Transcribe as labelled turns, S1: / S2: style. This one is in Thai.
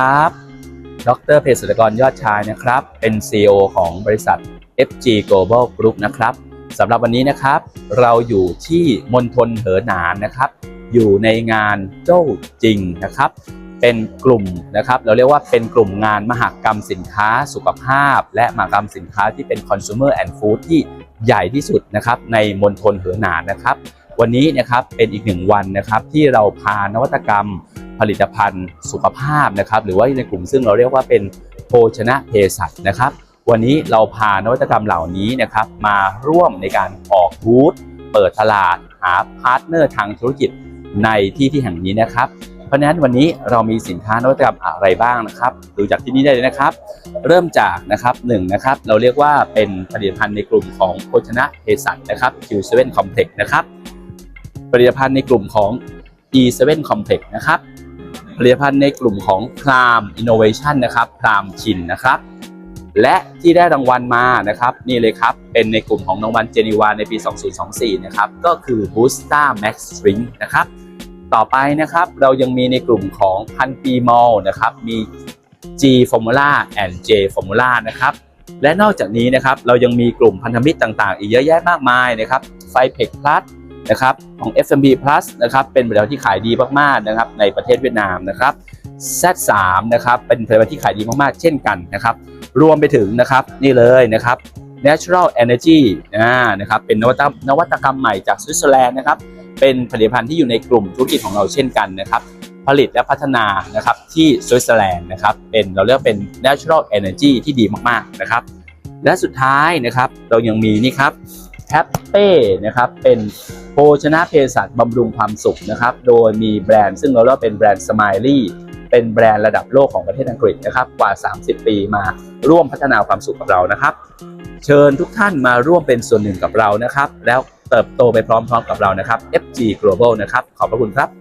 S1: ครับ ดรเภสัชกรยอดชายนะครับ เป็น CEO ของบริษัท FG Global Group นะครับสำหรับวันนี้นะครับเราอยู่ที่มณฑลเหอหนานนะครับ อยู่ในงานโจ้จริงนะครับ เป็นกลุ่มนะครับ เราเรียกว่าเป็นกลุ่มงานมหกรรมสินค้าสุขภาพ และมหกรรมสินค้าที่เป็น consumer and food ที่ใหญ่ที่สุดนะครับในมณฑลเหอหนานนะครับ วันนี้นะครับเป็นอีกหนึ่งวันนะครับที่เราพานวัตกรรม ผลิตภัณฑ์สุขภาพนะครับหรือว่าในกลุ่มซึ่งเราเรียกว่าเป็นโภชนะเภสัชนะครับ วันนี้เราพานวัตกรรมเหล่านี้นะครับมาร่วมในการออกบูธเปิดตลาดหาพาร์ทเนอร์ทางธุรกิจในที่ที่แห่งนี้นะครับ เพราะฉะนั้นวันนี้เรามีสินค้านวัตกรรมอะไรบ้างนะครับดูจากที่นี่ได้เลยนะครับ เริ่มจากนะครับหนึ่งนะครับเราเรียกว่าเป็นผลิตภัณฑ์ในกลุ่มของโภชนะเภสัชนะครับ Q7 Complex นะครับผลิตภัณฑ์ในกลุ่มของ E7 Complex นะครับ ผลิตภัณฑ์ในกลุ่มของ Prime Innovation นะครับ Prime ชินนะครับ และที่ได้รางวัลมานะครับ นี่เลยครับ เป็นในกลุ่มของรางวัลเจนีวาในปี 2024 นะครับ ก็คือ Booster Max Drink นะครับ ต่อไปนะครับเรายังมีในกลุ่มของพันปีมอลนะครับ มี G Formula and J Formula นะครับ และนอกจากนี้นะครับเรายังมีกลุ่มพันธมิตรต่างๆ อีกเยอะแยะมากมายนะครับไฟเพก Plus นะครับของ FMB Plus นะครับเป็นผลิตภัณฑ์ที่ขายดีมากๆนะครับในประเทศเวียดนามนะครับ Z3 นะครับเป็นผลิตภัณฑ์ที่ขายดีมากๆ เช่นกันนะครับรวมไปถึงนะครับนี่เลยนะครับ Natural Energy นะครับเป็นนวัตนวัตกรรมใหม่จากสวิตเซอร์แลนด์นะครับเป็นผลิตภัณฑ์ที่อยู่ในกลุ่มธุรกิจของเราเช่นกันนะครับผลิตและพัฒนานะครับที่สวิตเซอร์แลนด์นะครับเป็นเราเรียกเป็น natural energy ที่ดีมากๆนะครับและสุดท้ายนะครับเรายังมีนี่ครับแฮปเป้นะครับเป็น โภชนะเภสัชบำรุงความสุขนะครับ โดยมีแบรนด์ซึ่งเราเรียกว่าเป็นแบรนด์สมายลี่เป็นแบรนด์ระดับโลกของประเทศอังกฤษนะครับ กว่า 30 ปีมาร่วมพัฒนาความสุขกับเรานะครับ เชิญทุกท่านมาร่วมเป็นส่วนหนึ่งกับเรานะครับ แล้วเติบโตไปพร้อมๆกับเรานะครับ FG Global นะครับ ขอบพระคุณครับ